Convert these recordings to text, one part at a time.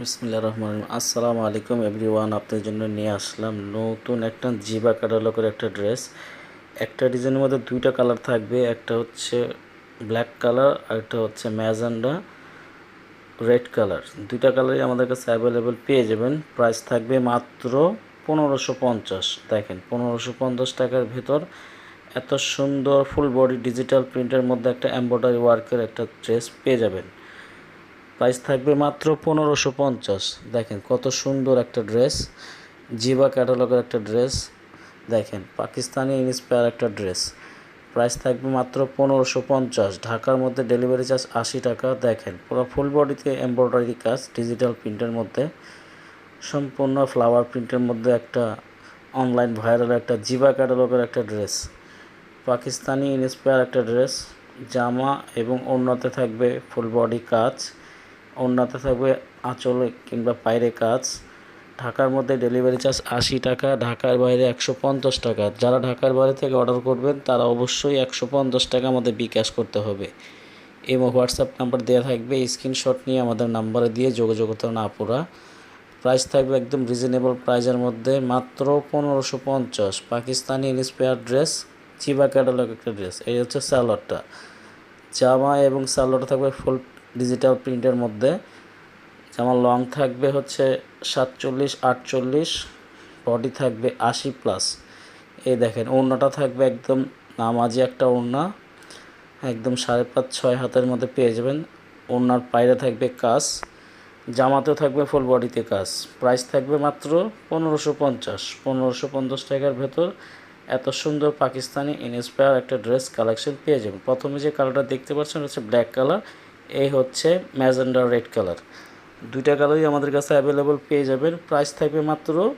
বিসমিল্লা রহমান রহিম। আসসালামু আলাইকুম এভরিওয়ান, আপনাদের জন্য নিয়ে আসলাম নতুন একটা জিবা ক্যাটালগের একটা ড্রেস। একটা ডিজাইনের মধ্যে দুইটা কালার থাকবে, একটা হচ্ছে ব্ল্যাক কালার আর একটা হচ্ছে ম্যাজেন্ডা রেড কালার। দুইটা কালারই আমাদের কাছে অ্যাভেলেবেল পেয়ে যাবেন। প্রাইস থাকবে মাত্র পনেরোশো পঞ্চাশ। দেখেন, পনেরোশো পঞ্চাশ টাকার ভেতর এত সুন্দর ফুল বডি ডিজিটাল প্রিন্টের মধ্যে একটা এমব্রয়ডারি ওয়ার্কের একটা ড্রেস পেয়ে যাবেন। প্রাইস থাকবে মাত্র পনেরোশো পঞ্চাশ। দেখেন কত সুন্দর একটা ড্রেস। জিবা ক্যাটালগের একটা ড্রেস। দেখেন, পাকিস্তানি ইন্সপায়ার একটা ড্রেস। প্রাইস থাকবে মাত্র পনেরোশো পঞ্চাশ। ঢাকার মধ্যে ডেলিভারি চার্জ আশি টাকা। দেখেন, পুরো ফুল বডিতে এমব্রয়ডারি কাজ ডিজিটাল প্রিন্টের মধ্যে। সম্পূর্ণ ফ্লাওয়ার প্রিন্টের মধ্যে একটা অনলাইন ভাইরাল একটা জিবা ক্যাটালগের একটা ড্রেস। পাকিস্তানি ইন্সপায়ার একটা ড্রেস। জামা এবং অন্যতে থাকবে ফুল বডি কাজ। ওড়নাতে থাকবে আঁচলে কিংবা পায়রে কাজ। ঢাকার মধ্যে ডেলিভারি চার্জ আশি টাকা, ঢাকার বাইরে একশো পঞ্চাশ টাকা। যারা ঢাকার বাইরে থেকে অর্ডার করবেন, তারা অবশ্যই একশো পঞ্চাশ টাকা আমাদের বিকাশ করতে হবে। এবং হোয়াটসঅ্যাপ নাম্বার দেওয়া থাকবে, স্ক্রিনশট নিয়ে আমাদের নাম্বারে দিয়ে যোগাযোগ করতে না আপুরা। প্রাইস থাকবে একদম রিজনেবল প্রাইজের মধ্যে মাত্র পনেরোশো পঞ্চাশ। পাকিস্তানি ইন্সপায়ার ড্রেস, চিবা ক্যাটালগ একটা ড্রেস। এই হচ্ছে স্যালোয়ারটা জামা এবং স্যালোয়ারটা থাকবে ফুল ডিজিটাল প্রিন্টের মধ্যে। জামা লং থাকবে হচ্ছে সাতচল্লিশ, আটচল্লিশ বডি থাকবে আশি প্লাস এই দেখেন, ওড়নাটা থাকবে একদম নামাজি একটা ওড়না। একদম সাড়ে পাঁচ, ছয় হাতের মধ্যে পেয়ে যাবেন। ওড়নার পায়রে থাকবে কাজ জামাতেও থাকবে ফুল বডিতে কাজ প্রাইস থাকবে মাত্র পনেরোশো পঞ্চাশ। পনেরোশো পঞ্চাশ টাকার ভেতর এত সুন্দর পাকিস্তানি ইনস্পায়ার একটা ড্রেস কালেকশন পেয়ে যাবেন। প্রথমে যে কালারটা দেখতে পাচ্ছেন হচ্ছে ব্ল্যাক কালার এই হচ্ছে ম্যাজেন্ডার রেড কালার। দুইটা কালারই আমাদের কাছে অ্যাভেলেবল পেয়ে যাবেন। প্রাইস থাকবে মাত্র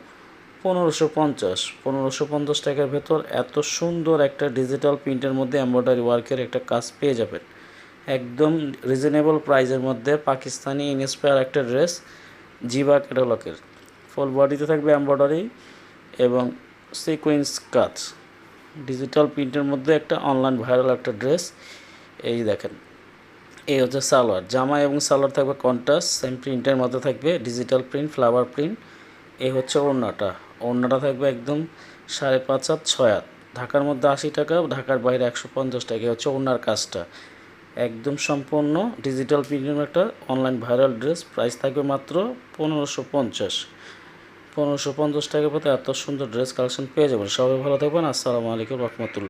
পনেরোশো পঞ্চাশ। পনেরোশো পঞ্চাশ টাকার ভেতর এত সুন্দর একটা ডিজিটাল প্রিন্টের মধ্যে এমব্রয়ডারি ওয়ার্কের একটা কাজ পেয়ে যাবেন। একদম রিজনেবল প্রাইসের মধ্যে পাকিস্তানি ইনস্পায়ার একটা ড্রেস জিবা ক্যাটালগের। ফুল বডিতে থাকবে এমব্রয়ডারি এবং সিকোয়েন্স কাজ। ডিজিটাল প্রিন্টের মধ্যে একটা অনলাইন ভাইরাল একটা ড্রেস এই দেখেন। এই হচ্ছে সালোয়ার। জামা এবং সালোয়ার থাকবে কন্ট্রাস্ট সেম প্রিন্টের মধ্যে থাকবে ডিজিটাল প্রিন্ট ফ্লাওয়ার প্রিন্ট এই হচ্ছে ওড়নাটা। ওড়নাটা থাকবে একদম সাড়ে পাঁচ হাত, ছয় হাত। ঢাকার মধ্যে আশি টাকা, ঢাকার বাইরে একশো পঞ্চাশ টাকা। হচ্ছে ওড়নার কাজটা। একদম সম্পূর্ণ ডিজিটাল প্রিন্টের একটা অনলাইন ভাইরাল ড্রেস প্রাইস থাকবে মাত্র পনেরোশো পঞ্চাশ। পনেরোশো পঞ্চাশ টাকার মতো এত সুন্দর ড্রেস কালেকশন পেয়ে যাবেন। সবাই ভালো থাকবেন। আসসালামু আলাইকুম রহমতুল্লাহ।